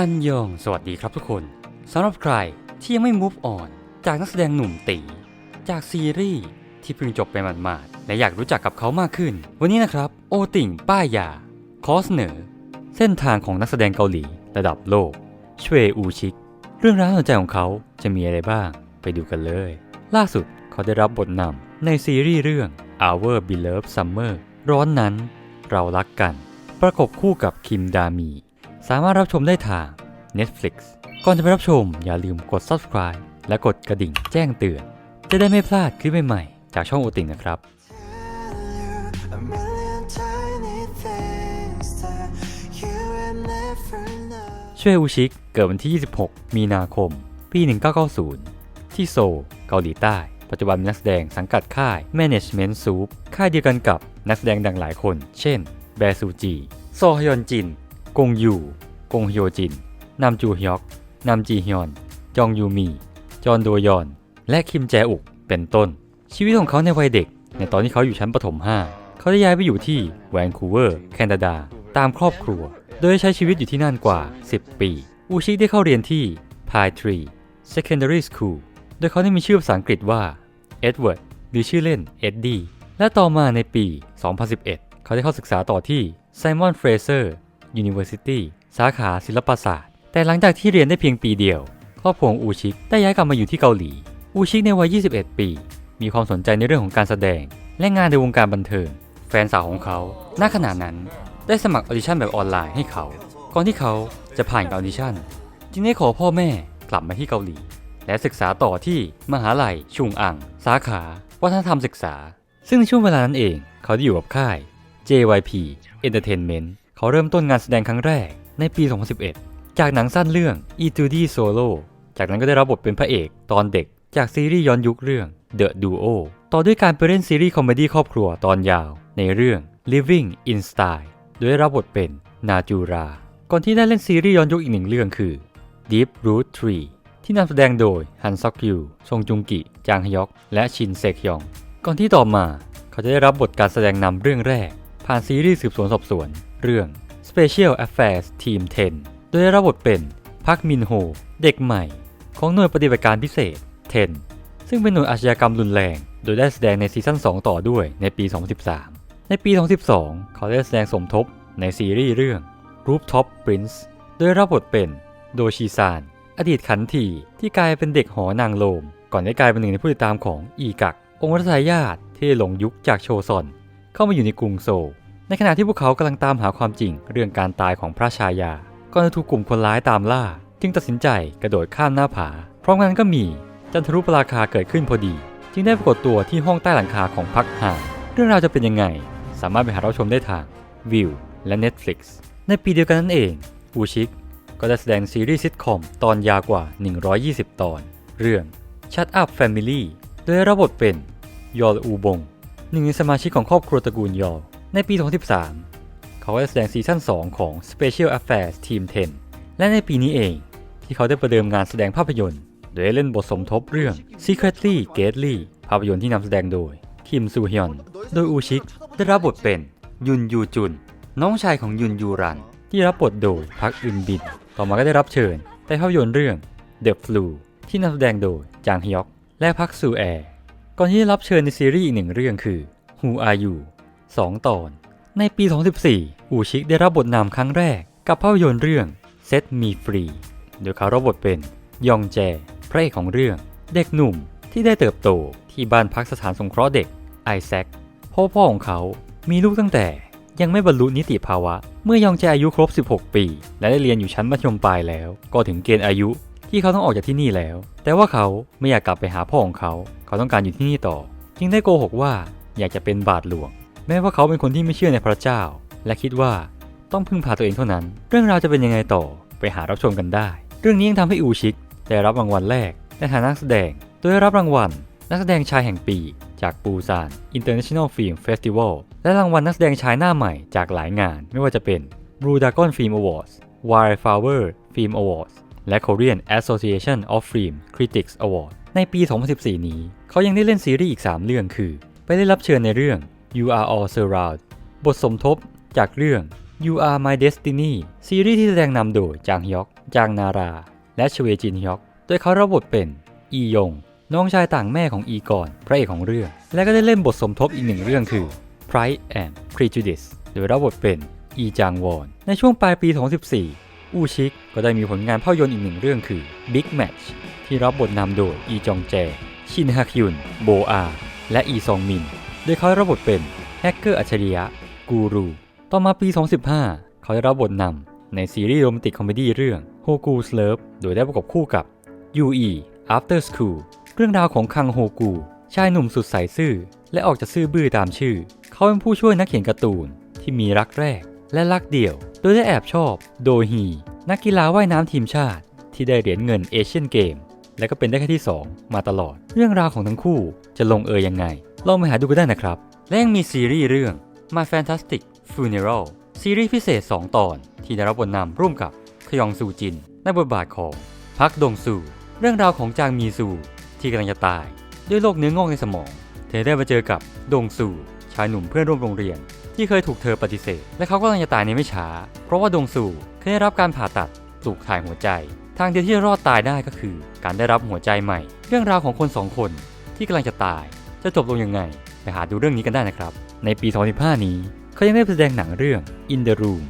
อันยอง สวัสดีครับทุกคนสำหรับใครที่ยังไม่ move on จากนักแสดงหนุ่มตี จากซีรีส์ที่เพิ่งจบไปหมาดๆและอยากรู้จักกับเขามากขึ้น วันนี้นะครับ โอติ่งป้ายยา ขอเสนอ เส้นทางของนักแสดงเกาหลีระดับโลกชเวอูชิก เรื่องราวสนใจของเขาจะมีอะไรบ้าง ไปดูกันเลย ล่าสุดเขาได้รับบทนำในซีรีส์เรื่อง Our Beloved Summer ร้อนนั้นเรารักกัน ประกบคู่กับคิมดามี สามารถรับชมได้ทาง Netflix ก่อนจะไปรับชมอย่าลืมกด subscribe และกดกระดิ่งแจ้งเตือน จะได้ไม่พลาดคลิปใหม่ๆ จากช่องโอติงนะครับ ช่วยอูชิกเกิดวันที่ 26 มีนาคม ปี 1990 ที่โซลเกาหลีใต้ ปัจจุบันนักแสดงสังกัดค่าย Management Soup ค่ายเดียวกันกับนักแสดงดังหลายคน เช่น แบซูจีโซฮยอนจิน กงยู งฮโยจินนำจูฮยอกนำจีฮยอน จองยูมี จอนโดยอน และคิมแจอุก เป็นต้น ชีวิตของเขาในวัยเด็ก ในตอนที่เขาอยู่ชั้นประถม 5 เขาได้ย้ายไปอยู่ที่แวนคูเวอร์ แคนาดา ตามครอบครัว โดยใช้ชีวิตอยู่ที่นั่นกว่า 10 ปี อูชิได้เข้าเรียนที่ Pine Tree Secondary School โดยเขาได้มีชื่อภาษาอังกฤษว่า Edward หรือชื่อเล่น Eddie และต่อมาในปี 2011 เขาได้เข้าศึกษาต่อที่ Simon Fraser University สาขาศิลปศาสตร์ แต่หลังจากที่เรียนได้เพียงปีเดียว ครอบครัวของอูชิกได้ย้ายกลับมาอยู่ที่เกาหลี อูชิกในวัย 21 ปี มีความสนใจในเรื่องของการแสดง และงานในวงการบันเทิง แฟนสาวของเขาณขณะนั้น ได้สมัครออดิชั่นแบบออนไลน์ให้เขา ก่อนที่เขาจะผ่านการออดิชั่น จึงได้ขอพ่อแม่กลับมาที่เกาหลี และศึกษาต่อที่มหาลัย ชุงอัง สาขา วัฒนธรรมศึกษา ซึ่งในช่วงเวลานั้นเอง เขาได้อยู่กับค่าย JYP Entertainment เขาเริ่มต้นงานแสดงครั้งแรก ในปี 2011 จากหนังสั้นเรื่อง e t u d y Solo จากนั้นก็ได้รับบทเป็นพระเอกตอนเด็กจากซีรีส์ย้อนยุคเรื่อง The Duo ต่อด้วยการไปเล่นซีรีส์คอมเมดี้ครอบครัวตอนยาว ในเรื่อง Living in Style โดยได้รับบทเป็นนาจูรา ก่อนที่ได้เล่นซีรีส์ย้อนยุคอีกหนึ่งเรื่องคือ Deep Root Tree ที่นำแสดงโดยฮันซอกยู ซงจุงกิ จางฮยอก และชินเซกยอง ก่อนที่ต่อมา เขาจะได้รับบทการแสดงนำเรื่องแรก ผ่านซีรีส์สืบสวนสอบสวน เรื่อง Special Affairs Team 10 โดยได้รับบทเป็นพักมินโฮ เด็กใหม่ ของหน่วยปฏิบัติการพิเศษ 10 ซึ่งเป็นหน่วยอาชญากรรมรุนแรง โดยได้แสดงในซีซั่น 2 ต่อด้วยในปี 2013 ในปี 2012 เขาได้แสดงสมทบในซีรีส์เรื่อง Rooftop Prince โดยรับบทเป็นโดชิซาน อดีตขันทีที่กลายเป็นเด็กหอนางโลม ก่อนได้กลายเป็นหนึ่งในผู้ติดตามของอีกัก องค์รัชทายาทที่หลงยุคจากโชซอน เข้ามาอยู่ในกรุงโซล ในขณะที่พวกเขากำลังตามหาความจริงเรื่องการตายของพระชายาก่อนจะถูกกลุ่มคนร้ายตามล่า จึงตัดสินใจกระโดดข้ามหน้าผา พร้อมกันก็มีจันทรุปราคาเกิดขึ้นพอดี จึงได้ปรากฏตัวที่ห้องใต้หลังคาของพักหางเรื่องราวจะเป็นยังไง สามารถไปหารับชมได้ทางวิวและ Netflix ในปีเดียวกันนั่นเองอูชิกก็ได้แสดงซีรีส์ซิทคอมตอนยาวกว่า 120 ตอน เรื่อง Shut Up Family โดยรับบทเป็นยอลอูบงหนึ่งในสมาชิกของครอบครัวตระกูลยอล ในปี 2013 เขาได้แสดงซีซั่น 2 ของ Special Affairs Team 10 และในปีนี้เอง ที่เขาได้ประเดิมงานแสดงภาพยนตร์ โดยได้เล่นบทสมทบเรื่อง Secretly Gately ภาพยนตร์ที่นำแสดงโดยคิมซูฮยอน โดยอูชิกได้รับบทเป็นยุนยูจุน น้องชายของยุนยูรัน ที่รับบทโดยพักอึนบิน ต่อมาก็ได้รับเชิญในภาพยนตร์เรื่อง The Flu ที่นำแสดงโดยจางฮยอก และพักซูแอร์ก่อนที่ได้รับเชิญในซีรีส์อีกหนึ่งเรื่องคือ Who Are You 2 ตอน ในปี 2014 อูชิกได้รับบทนำครั้งแรกกับภาพยนตร์เรื่อง Set Me Free โดยเขารับบทเป็นยองแจ พระเอกของเรื่องเด็กหนุ่มที่ได้เติบโตที่บ้านพักสถานสงเคราะห์เด็กไอแซคพ่อพ่อของเขามีลูกตั้งแต่ยังไม่บรรลุนิติภาวะ เมื่อยองแจอายุครบ 16 ปี และได้เรียนอยู่ชั้นมัธยมปลายแล้ว ก็ถึงเกณฑ์อายุที่เขาต้องออกจากที่นี่แล้ว แต่ว่าเขาไม่อยากกลับไปหาพ่อของเขา เขาต้องการอยู่ที่นี่ต่อ จึงได้โกหกว่าอยากจะเป็นบาทหลวง แม้ว่าเขาเป็นคนที่ไม่เชื่อในพระเจ้า และคิดว่าต้องพึ่งพาตัวเองเท่านั้น เรื่องราวจะเป็นยังไงต่อไปหารับชมกันได้ เรื่องนี้ยังทำให้อูชิกได้รับรางวัลแรกในฐานะนักแสดง โดยได้รับรางวัล นักแสดงชายแห่งปี จากปูซาน International Film Festival และรางวัลนักแสดงชายหน้าใหม่จากหลายงาน ไม่ว่าจะเป็น Blue Dragon Film Awards Wildflower Film Awards และ Korean Association of Film Critics Award ในปี 2014 นี้ เขายังได้เล่นซีรีส์อีก 3 เรื่องคือ ไปได้รับเชิญในเรื่อง You Are All Surround บทสมทบจากเรื่อง You Are My Destiny ซีรีส์ที่แสดงนำโดยจางฮยอก จางนารา และชเวจินฮยอก โดยเขารับบทเป็น อียง น้องชายต่างแม่ของอีกอนพระเอกของเรื่อง และก็ได้เล่นบทสมทบอีกหนึ่งเรื่องคือ Pride and Prejudice โดยรับบทเป็น อีจางวอน ในช่วงปลายปี 2014 อูชิกก็ได้มีผลงานภาพยนตร์อีกหนึ่งเรื่องคือ Big Match ที่รับบทนำโดยอีจองแจ ชินฮักยุน โบอา และอีซองมิน โดยเขารับบทเป็นแฮกเกอร์อัจฉริยะกูรู ต่อมาปี 2015 เขาได้รับบทนำในซีรีส์โรแมนติกคอมเมดี้เรื่อง h o g u s Love โดยได้ประกบคู่กับ UE After School เรื่องราวของคังโฮกูชายหนุ่มสุดใสซื่อ และออกจะซื่อบื้อตามชื่อ เขาเป็นผู้ช่วยนักเขียนการ์ตูนที่มีรักแรกและรักเดี่ยว โดยได้แอบชอบ โดฮี นักกีฬาว่ายน้ำทีมชาติ ที่ได้เหรียญเงินเอเชียนเกม และก็เป็นได้แค่ที่ 2 มาตลอด เรื่องราวของทั้งคู่จะลงเอยยังไง ลองไปหาดูกันได้นะครับ และยังมีซีรีส์เรื่อง My Fantastic Funeral ซีรีส์พิเศษ 2 ตอน ที่ได้รับบทนำร่วมกับขยองซูจิน ในบทบาทของพักดงซู เรื่องราวของจางมีซู ที่กำลังจะตาย ด้วยโรคเนื้องอกในสมอง เธอได้มาเจอกับดงซู ชายหนุ่มเพื่อนร่วมโรงเรียน ที่เคยถูกเธอปฏิเสธ และเขาก็กำลังจะตายในไม่ช้า เพราะว่าดงซูเคยได้รับการผ่าตัดปลูกถ่ายหัวใจ ทางเดียวที่จะรอดตายได้ก็คือ การได้รับหัวใจใหม่ เรื่องราวของคนสองคนที่กำลังจะตาย จะจบลงยังไง ไปหาดูเรื่องนี้กันได้นะครับ ในปี 2015 นี้เขายังได้แสดงหนังเรื่อง In the Room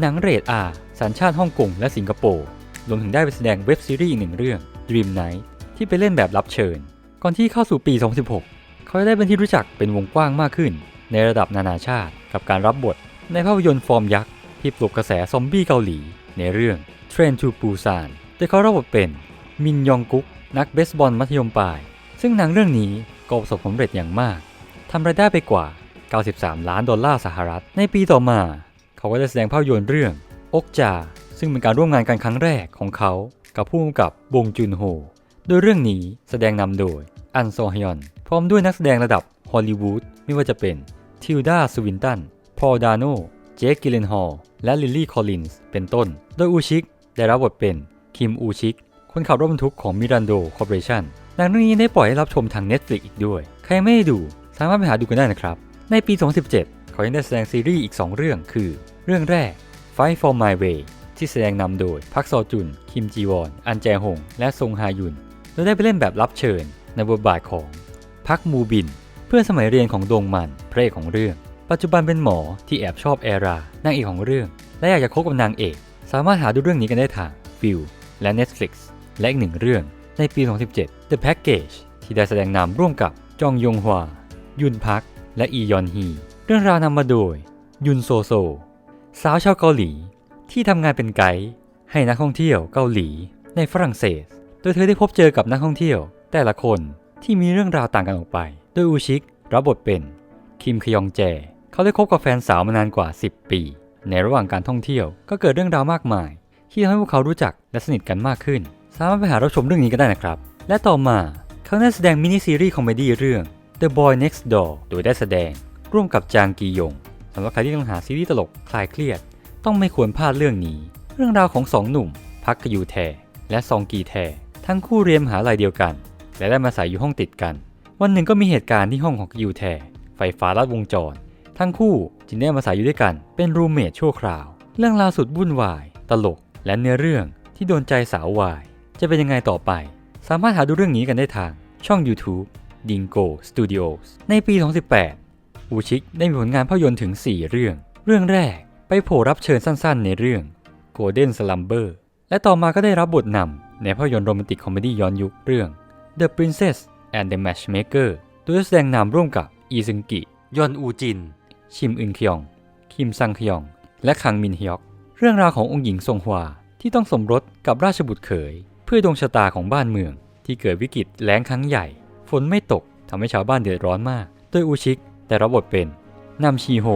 หนังเรทอาสัญชาติฮ่องกงและสิงคโปร์รวมถึงได้ไปแสดงเว็บซีรีส์อีกหนึ่งเรื่อง Dream Night ที่ไปเล่นแบบรับเชิญ ก่อนที่เข้าสู่ปี 2016 เขาได้เป็นที่รู้จักเป็นวงกว้างมากขึ้น ในระดับนานาชาติ กับการรับบท ในภาพยนตร์ฟอร์มยักษ์ที่ปลุกกระแสซอมบี้เกาหลี ในเรื่อง Train to Busan โดยเขารับบทเป็นมินยองกุ๊กนักเบสบอลมัธยมปลาย ซึ่งหนังเรื่องนี้็ประสบความสำเร็จอย่างมากทำรายได้ไปกว่า 93 ล้านดอลลาร์สหรัฐ ในปีต่อมา เขาก็ได้แสดงภาพยนตร์เรื่องอกจา ซึ่งเป็นการร่วมงานกันครั้งแรกของเขา กับผู้กำกับบงจุนโฮ โดยเรื่องนี้แสดงนำโดยอันโซฮยอน พร้อมด้วยนักแสดงระดับฮอลลีวูดไม่ว่าจะเป็นทิลดาสวินตัน พอลดาโน เจคกิเลนฮอลและลิลลี่คอลลินส์ เป็นต้น โดยอูชิก ได้รับบทเป็น คิมอูชิก คนขับรถบรรทุกของมิรันโดคอร์ปอเรชั่น หนังเรื่องนี้ได้ปล่อยให้รับชมทาง Netflix อีกด้วย ใครไม่ได้ดูสามารถไปหาดูกันได้นะครับ ในปี 2017 เขายังได้แสดงซีรีส์อีก 2 เรื่องคือ เรื่องแรก Fight for My Way ที่แสดงนำโดยพักซอจุน คิมจีวอน อันแจฮง และซงฮายุนโดยได้ไปเล่นแบบรับเชิญ ในบทบาทของพักมูบิน เพื่อนสมัยเรียนของดงมันพระเอกของเรื่อง ปัจจุบันเป็นหมอที่แอบชอบแอรานางเอกของเรื่อง และอยากจะคบกับนางเอก สามารถหาดูเรื่องนี้กันได้ทางฟิลและ Netflix และอีกหนึ่งเรื่อง ในปี 2017 The Package ที่ได้แสดงนำร่วมกับจองยงฮวา ยุนพัก และอียอนฮี เรื่องราวนำมาโดย ยุนโซโซ สาวชาวเกาหลี ที่ทำงานเป็นไกด์ให้นักท่องเที่ยวเกาหลีในฝรั่งเศส โดยเธอได้พบเจอกับนักท่องเที่ยว แต่ละคนที่มีเรื่องราวต่างกันออกไป โดยอูชิกรับบทเป็น คิมคยองแจ เขาได้คบกับแฟนสาวมานานกว่า 10 ปี ในระหว่างการท่องเที่ยวก็เกิดเรื่องราวมากมาย ที่ทำให้พวกเขารู้จักและสนิทกันมากขึ้น สามารถไปหารับชมเรื่องนี้กันได้นะครับ และต่อมาเขาได้แสดงมินิซีรีส์คอมเมดี้เรื่อง The Boy Next Door โดยได้แสดงร่วมกับจางกียงสำหรับใครที่ต้องหาซีรีส์ตลกคลายเครียด ต้องไม่ควรพลาดเรื่องนี้ เรื่องราวของสองหนุ่ม พักกยูแท และซองกีแท ทั้งคู่เรียนมหาลัยเดียวกัน และได้มาอาศัยอยู่ห้องติดกัน วันหนึ่งก็มีเหตุการณ์ที่ห้องของกยูแท ไฟฟ้าลัดวงจร ทั้งคู่จึงได้มาอาศัยอยู่ด้วยกัน เป็นรูมเมทชั่วคราว เรื่องราวสุดวุ่นวาย ตลก และเนื้อเรื่องที่โดนใจสาววาย จะเป็นยังไงต่อไป สามารถหาดูเรื่องนี้กันได้ทางช่อง YouTube Dingo Studios ในปี 2018 อูชิกได้มีผลงานภาพยนตร์ถึง 4 เรื่อง เรื่องแรกไปโผล่รับเชิญสั้นๆ ในเรื่อง Golden Slumber และต่อมาก็ได้รับบทนำในภาพยนตร์โรแมนติกคอมเมดี้ย้อนยุคเรื่อง The Princess and the Matchmaker โดยแสดงนำร่วมกับอีซึงกิ ยอนอูจิน ชิมอึนคยอง คิมซังคยอง และคังมินฮยอก เรื่องราวขององค์หญิงทรงฮวาที่ต้องสมรสกับราชบุตรเขย เพื่อดวงชะตาของบ้านเมือง ที่เกิดวิกฤตแล้งครั้งใหญ่ ฝนไม่ตกทำให้ชาวบ้านเดือดร้อนมากโดยอูชิกแต่รับบทเป็นนำชีโฮ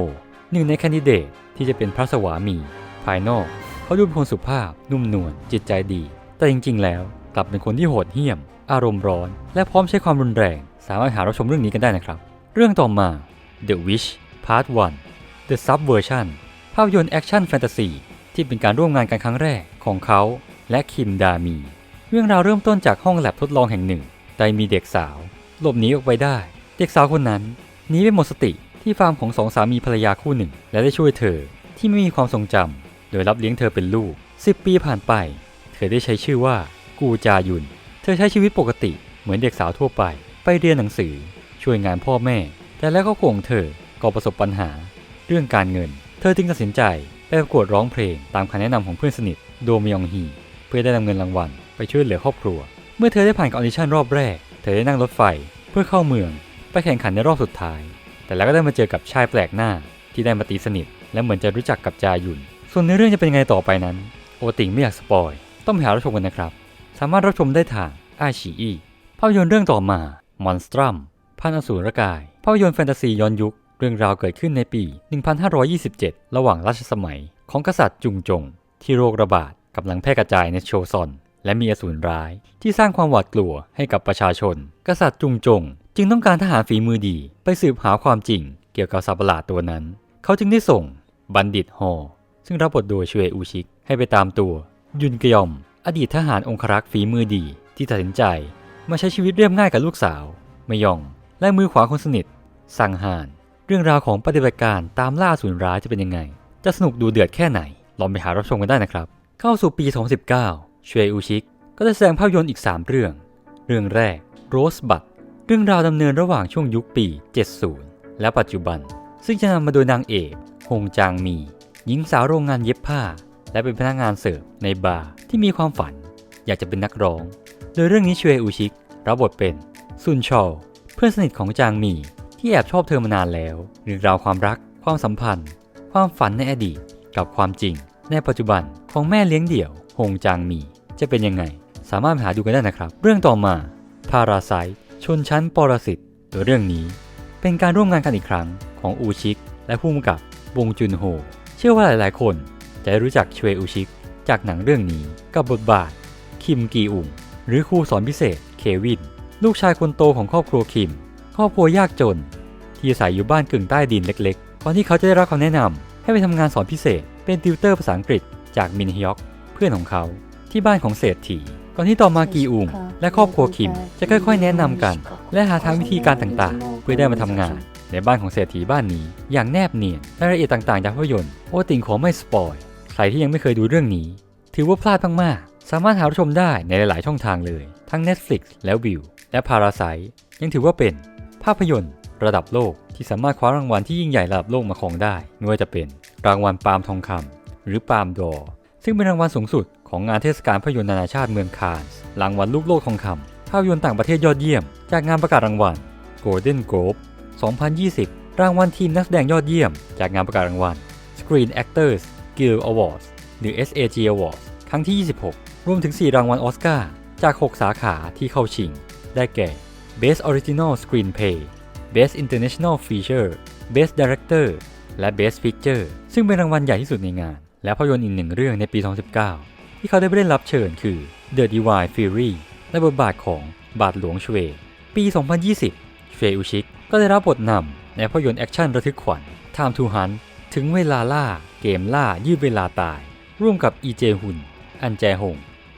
หนึ่งในแคนดิเดตที่จะเป็นพระสวามี ภายนอก เขาดูเป็นคนสุภาพ นุ่มนวลจิตใจดี แต่จริง ๆ แล้วกลับเป็นคนที่โหดเหี้ยม อารมณ์ร้อน และพร้อมใช้ความรุนแรง สามารถหารับชมเรื่องนี้กันได้นะครับ เรื่องต่อมา The Wish Part 1 The Subversion ภาพยนตร์แอคชั่นแฟนตาซีที่เป็นการร่วมงานกันครั้งแรกของเขาและคิมดามี เรื่องราวเริ่มต้นจากห้องแลบทดลองแห่งหนึ่งได้มีเด็กสาว หลบหนีออกไปได้ เด็กสาวคนนั้นหนีไปหมดสติที่ฟาร์มของสองสามีภรรยาคู่หนึ่ง และได้ช่วยเธอที่ไม่มีความทรงจำโดยรับเลี้ยงเธอเป็นลูก 10 ปีผ่านไป เธอได้ใช้ชื่อว่ากูจายุน เธอใช้ชีวิตปกติเหมือนเด็กสาวทั่วไป ไปเรียนหนังสือ ช่วยงานพ่อแม่ แต่แล้วก็คงเธอก็ประสบปัญหา เรื่องการเงิน เธอจึงตัดสินใจไปประกวดร้องเพลงตามคำแนะนำของเพื่อนสนิทโดมยองฮีเพื่อได้นำเงินรางวัล ไปช่วยเหลือครอบครัว เมื่อเธอได้ผ่านการออดิชั่นรอบแรก เธอได้นั่งรถไฟเพื่อเข้าเมือง ไปแข่งขันในรอบสุดท้าย แต่แล้วก็ได้มาเจอกับชายแปลกหน้าที่ได้มาตีสนิท และเหมือนจะรู้จักกับจายุน ส่วนในเรื่องจะเป็นยังไงต่อไปนั้น โอติงไม่อยากสปอย ต้องไปหารับชมกันนะครับ สามารถรับชมได้ทางไอชีอีภาพยนตร์เรื่องต่อมามอนสตรัมพันอสูรกาย ภาพยนตร์แฟนตาซีย้อนยุค เรื่องราวเกิดขึ้นในปี 1527 ระหว่างรัชสมัยของกษัตริย์จุงจง ที่โรคระบาดกำลังแพร่กระจายในโชซอน และมีอสูรร้ายที่สร้างความหวาดกลัวให้กับประชาชน กษัตริย์จุงจง จึงต้องการทหารฝีมือดีไปสืบหาความจริง เกี่ยวกับสัตว์ประหลาดตัวนั้น เขาจึงได้ส่งบัณฑิตฮอซึ่งรับบทโดยชเวอูชิกให้ไปตามตัว ยุนกยอม อดีตทหารองครักษ์ฝีมือดีที่ตัดสินใจ มาใช้ชีวิตเรียบง่ายกับลูกสาวมยอง และมือขวาคนสนิทสังหารเรื่องราวของปฏิบัติการตามล่าสูนร้ายจะเป็นยังไง จะสนุกดูเดือดแค่ไหนลองไปหารับชมกันได้นะครับ เข้าสู่ปี 2019 ชเวอูชิกก็ได้แสดงภาพยนตร์อีก 3 เรื่อง เรื่องแรก Rosebud เรื่องราวดำเนินระหว่างช่วงยุคปี 70 และปัจจุบัน ซึ่งจะนำมาโดยนางเอกฮงจางมี หญิงสาวโรงงานเย็บผ้า และเป็นพนักงานเสิร์ฟในบาร์ที่มีความฝัน อยากจะเป็นนักร้อง โดยเรื่องนี้ชเวอูชิกรับบทเป็นซุนชอลเพื่อนสนิทของจางมีที่แอบชอบเธอมานานแล้วเรื่องราวความรัก ความสัมพันธ์ ความฝันในอดีตกับความจริง ในปัจจุบันของแม่เลี้ยงเดี่ยวฮงจางมี จะเป็นยังไง สามารถหาดูกันได้นะครับ เรื่องต่อมา พาราไซชนชั้นปรสิตโดยเรื่องนี้ เป็นการร่วมงานกันอีกครั้งของอูชิก และผู้กำกับวงจุนโฮ เชื่อว่าหลายๆ คนจะได้รู้จักชเวอูชิก จากหนังเรื่องนี้กับบทบาท คิมกีอุงหรือครูสอนพิเศษเควิน ลูกชายคนโตของครอบครัวคิม ครอบครัวยากจน ที่อาศัยอยู่บ้านกึ่งใต้ดินเล็กๆก่อนที่เขาจะได้รับคำแนะนำให้ไปทำงานสอนพิเศษ เป็นติวเตอร์ภาษาอังกฤษจากมินฮยอกเพื่อนของเขา ที่บ้านของเศรษฐี ก่อนที่ต่อมากีอุงและครอบครัวคิมจะค่อยๆ แนะนำกัน และหาทางวิธีการต่างๆ เพื่อได้มาทำงาน ในบ้านของเศรษฐีบ้านนี้ อย่างแนบเนียนรายละเอียดต่างๆจากภาพยนตร์โอติงขอไม่สปอยใครที่ยังไม่เคยดูเรื่องนี้ ถือว่าพลาดมากๆสามารถหาชมได้ในหลายๆช่องทางเลย ทั้ง Netflix และวิวและ Parasite ยังถือว่าเป็นภาพยนตร์ระดับโลกที่สามารถคว้ารางวัลที่ยิ่งใหญ่ระดับโลกมาครองได้ไม่ว่าจะเป็นรางวัลปาล์มทองคำหรือปาล์มดอ ซึ่งเป็นรางวัลสูงสุด ของงานเทศกาลภาพยนตร์นานาชาติเมืองคานส์รางวัลลูกโลกทองคำภาพยนตร์ต่างประเทศยอดเยี่ยม จากงานประกาศรางวัล Golden Globe 2020 รางวัลทีมนักแสดงยอดเยี่ยม จากงานประกาศรางวัล Screen Actors Guild Awards หรือ SAG Awards ครั้งที่ 26 รวมถึง 4 รางวัลออสการ์จาก 6 สาขาที่เข้าชิง ได้แก่ Best Original Screenplay Best International Feature Best Director และ Best Picture ซึ่งเป็นรางวัลใหญ่ที่สุดในงาน และภาพยนตร์อีกหนึ่งเรื่องในปี 2019 ที่เขาได้ไปเล่นรับเชิญคือ The Divine Fury และบทบาทของบาทหลวงชเว ปี 2020 เฟอุชิกก็ได้รับบทนำในภาพยนตร์แอคชั่นระทึกขวัญ Time to Hunt ถึงเวลาล่าเกมล่ายืดเวลาตาย ร่วมกับอีเจฮุน อันแจฮง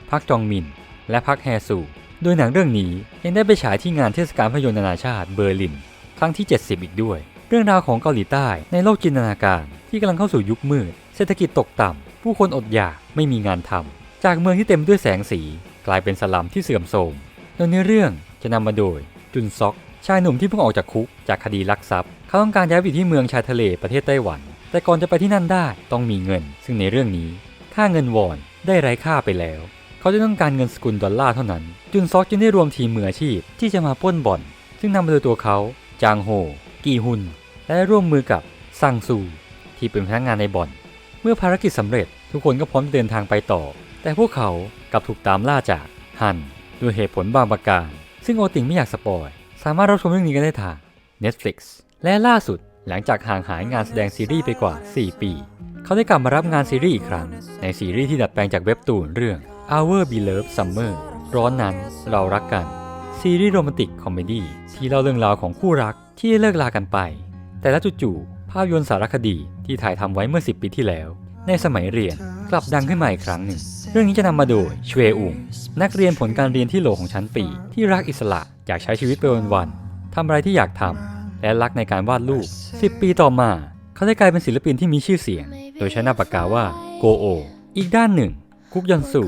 พักจองมิน และพักแฮซู โดยหนังเรื่องนี้ยังได้ไปฉายที่งานเทศกาลภาพยนตร์นานาชาติเบอร์ลิน ครั้งที่ 70 อีกด้วย เรื่องราวของเกาหลีใต้ในโลกจินตนาการที่กำลังเข้าสู่ยุคมืด เศรษฐกิจตกต่ำ ผู้คนอดอยากไม่มีงานทำจากเมืองที่เต็มด้วยแสงสีกลายเป็นสลัมที่เสื่อมโทรมโดยเนื้อเรื่องจะนำมาโดยจุนซอก ชายหนุ่มที่เพิ่งออกจากคุกจากคดีลักทรัพย์ เขาต้องการย้ายไปที่เมืองชายทะเลประเทศไต้หวัน แต่ก่อนจะไปที่นั่นได้ต้องมีเงิน ซึ่งในเรื่องนี้ ค่าเงินวอนได้ไร้ค่าไปแล้ว เขาจะต้องการเงินสกุลดอลลาร์เท่านั้น จุนซอกจึงได้รวมทีมมืออาชีพที่จะมาป้นบ่อน ซึ่งนำมาโดยตัวเขาจางโฮ กีฮุน และร่วมมือกับซังซู ที่เป็นพนักงานในบ่อน เมื่อภารกิจสำเร็จทุกคนก็พร้อมเดินทางไปต่อ แต่พวกเขากลับถูกตามล่าจากฮันด้วยเหตุผลบางประการ ซึ่งโอติงไม่อยากสปอย สามารถรับชมเรื่องนี้กันได้ทาง Netflix และล่าสุดหลังจากห่างหายงานแสดงซีรีส์ไปกว่า 4 ปี เขาได้กลับมารับงานซีรีส์อีกครั้ง ในซีรีส์ที่ดัดแปลงจากเว็บตูนเรื่อง Our Beloved Summer ร้อนนั้นเรารักกัน ซีรีส์โรแมนติกคอมเมดี้ที่เล่าเรื่องราวของคู่รักที่เลิกลากันไป แต่ล้วจู่ๆ ภาพยนตร์สารคดีที่ถ่ายทำไว้เมื่อ 10 ปีที่แล้ว ในสมัยเรียนกลับดังขึ้นมาอีกครั้งหนึ่ง เรื่องนี้จะนำมาโดยชเวอุงนักเรียนผลการเรียนที่โหลของชั้นปี ที่รักอิสระอยากใช้ชีวิตไปวันๆทำอะไรที่อยากทำและรักในการวาดรูป 10 ปีต่อมา เขาได้กลายเป็นศิลปินที่มีชื่อเสียง โดยใช้นามปากกาว่าโกโอ อีกด้านหนึ่งกุกยอนสุ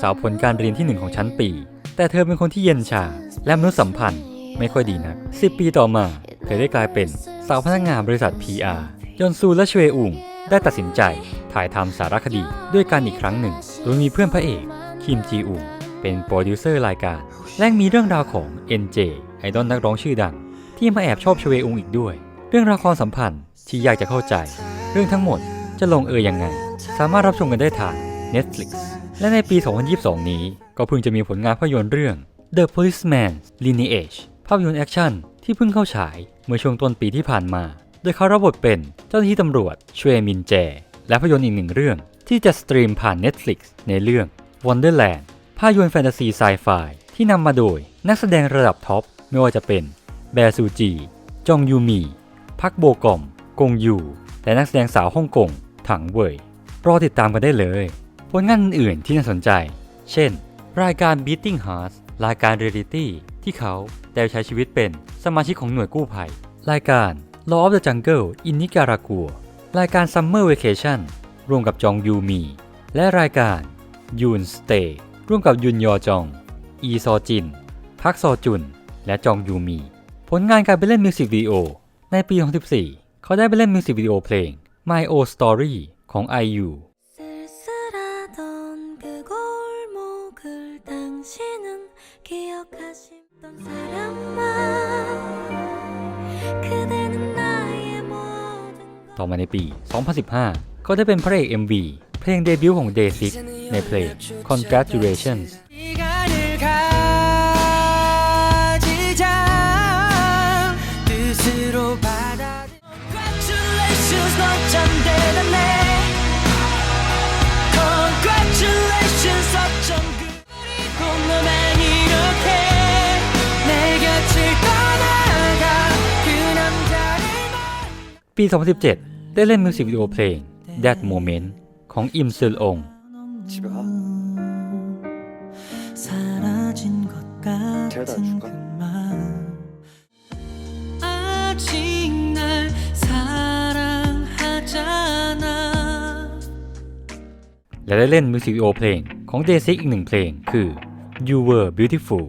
สาวผลการเรียนที่หนึ่งของชั้นปี แต่เธอเป็นคนที่เย็นชาและมนุษยสัมพันธ์ไม่ค่อยดีนัก 10 ปีต่อมา เธอได้กลายเป็นสาวพนักงานบริษัท PR ยอนซูและชเวอุงได้ตัดสินใจถ่ายทำสารคดีด้วยกันอีกครั้งหนึ่ง โดยมีเพื่อนพระเอก คิมจีอุงเป็นโปรดิวเซอร์รายการ และมีเรื่องราวของ NJ ไอดอลนักร้องชื่อดัง ที่มาแอบชอบชเวอุงอีกด้วย เรื่องราวความสัมพันธ์ที่ยากจะเข้าใจ เรื่องทั้งหมดจะลงเอยยังไง สามารถรับชมกันได้ทาง Netflix และในปี 2022 นี้ ก็เพิ่งจะมีผลงานภาพยนตร์เรื่อง The Policeman's Lineage ภาพยนตร์แอคชั่นที่เพิ่งเข้าฉาย เมื่อช่วงต้นปีที่ผ่านมา โดยเขารับบทเป็นเจ้าหน้าที่ตำรวจชเวมินแจและภาพยนตร์อีกหนึ่งเรื่อง ที่จะสตรีมผ่าน Netflix ในเรื่อง Wonderland ภาพยนตร์แฟนตาซีไซไฟที่นำมาโดยนักแสดงระดับท็อปไม่ว่าจะเป็นแบซูจี จองยูมี พักโบกอม กงยู และนักแสดงสาวฮ่องกง ถังเว่ย รอติดตามกันได้เลย ผลงานอื่นๆที่น่าสนใจ เช่น รายการ Beating Hearts รายการเรียลิตี้ที่เขา ได้ใช้ชีวิตเป็นสมาชิกของหน่วยกู้ภัย รายการ Law of the Jungle in Nicaragua รายการ Summer Vacation ร่วมกับจองยูมี และรายการ Yoon Stay ร่วมกับยุนยอจอง อีซอจิน พักซอจุน และจองยูมี ผลงานการไปเล่นมิวสิกวิดีโอ ในปี 2014 เขาได้ไปเล่นมิวสิกวิดีโอเพลง My Old Story ของ IU ต่อมาในปี 2015 ก็ได้เป็นพระเอก MV เพลงเดบิวต์ของ Day6 ในเพลง Congratulations ปี 2017 ได้เล่นมิวสิกวิดีโอเพลง That Moment ของอิมซึลองและได้เล่นมิวสิกวิดีโอเพลงของเดซิกอีกหนึ่งเพลงคือ You Were Beautiful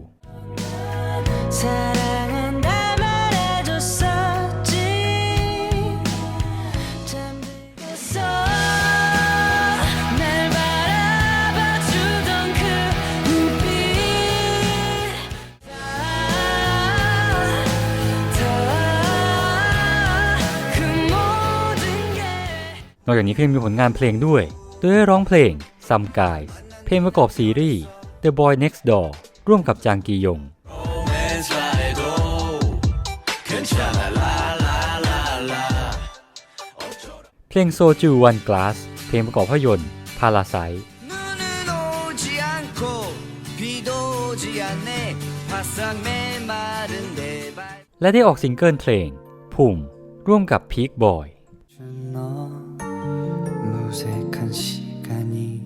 นอกจากนี้ก็ยังมีผลงานเพลงด้วย โดยได้ร้องเพลงซัมกายเพลงประกอบซีรีส์ The Boy Next Door ร่วมกับจางกียง เพลงโซจูวันกลาสเพลงประกอบภาพยนตร์พาราไซและได้ออกซิงเกิลเพลง พุ่มร่วมกับพีคบอย 무색한 시간이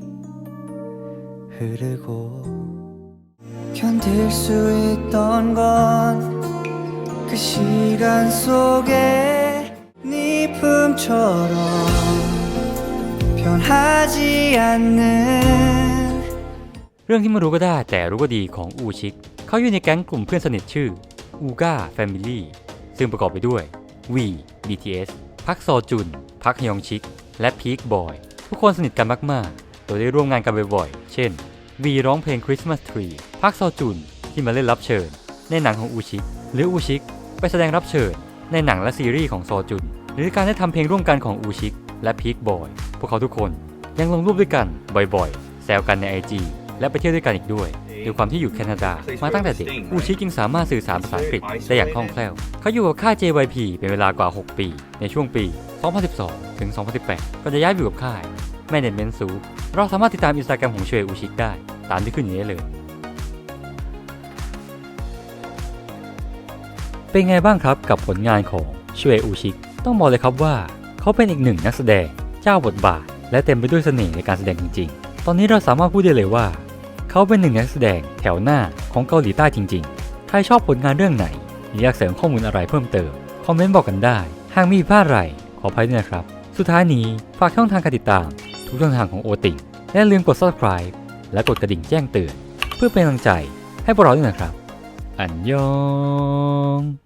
흐르고 견딜 수 있던 건 그 시간 속에 네 품처럼 변하지 않는 เรื่องที่ไม่รู้ก็ได้แต่รู้ก็ดีของอูชิก เขาอยู่ในแก๊งกลุ่มเพื่อนสนิทชื่ออูก้าแฟมิลี่ซึ่งประกอบไปด้วยวี BTS พักซอจุน พักฮยองชิก และพีคบอยทุกคนสนิทกันมากๆ โดยได้ร่วมงานกันบ่อยๆ เช่น วีร้องเพลง Christmas Tree พักซอจุนที่มาเล่นรับเชิญ ในหนังของอูชิก หรืออูชิก ไปแสดงรับเชิญ ในหนังและซีรีส์ของซอจุน หรือการได้ทำเพลงร่วมกันของอูชิก และพีคบอยพวกเขาทุกคนยังลงรูปด้วยกันบ่อยๆ แซวกันใน IG และไปเที่ยวด้วยกันอีกด้วย ด้วยความที่อยู่แคนาดา มาตั้งแต่เด็กอูชิจึงสามารถสื่อสารภาษาอังกฤษได้อย่างคล่องแคล่ว เขาอยู่กับค่าย JYP เป็นเวลากว่า 6 ปี ในช่วงปี 2012 ถึง 2018 ก็จะย้ายไปอยู่กับค่าย Management Soup เราสามารถติดตามอินสตาแกรมของเชวอูชิได้ ตามที่ขึ้นอยู่นี้เลย เป็นไงบ้างครับกับผลงานของชเวอูชิต้องบอกเลยครับว่า เขาเป็นอีกหนึ่งนักแสดงเจ้าบทบาท และเต็มไปด้วยเสน่ห์ในการแสดงจริง ๆ ตอนนี้เราสามารถพูดได้เลยว่า เขาเป็นหนึ่งนักแสดงแถวหน้าของเกาหลีใต้จริงๆ ใครชอบผลงานเรื่องไหนหรืออยากเสริมข้อมูลอะไรเพิ่มเติม คอมเมนต์บอกกันได้ หากมีพลาดอะไรขออภัยด้วยนะครับ สุดท้ายนี้ฝากช่องทางการติดตาม ทุกช่องทางของโอติงและลืมกด subscribe และกดกระดิ่งแจ้งเตือน เพื่อเป็นกำลังใจให้พวกเราด้วยนะครับ อันยอง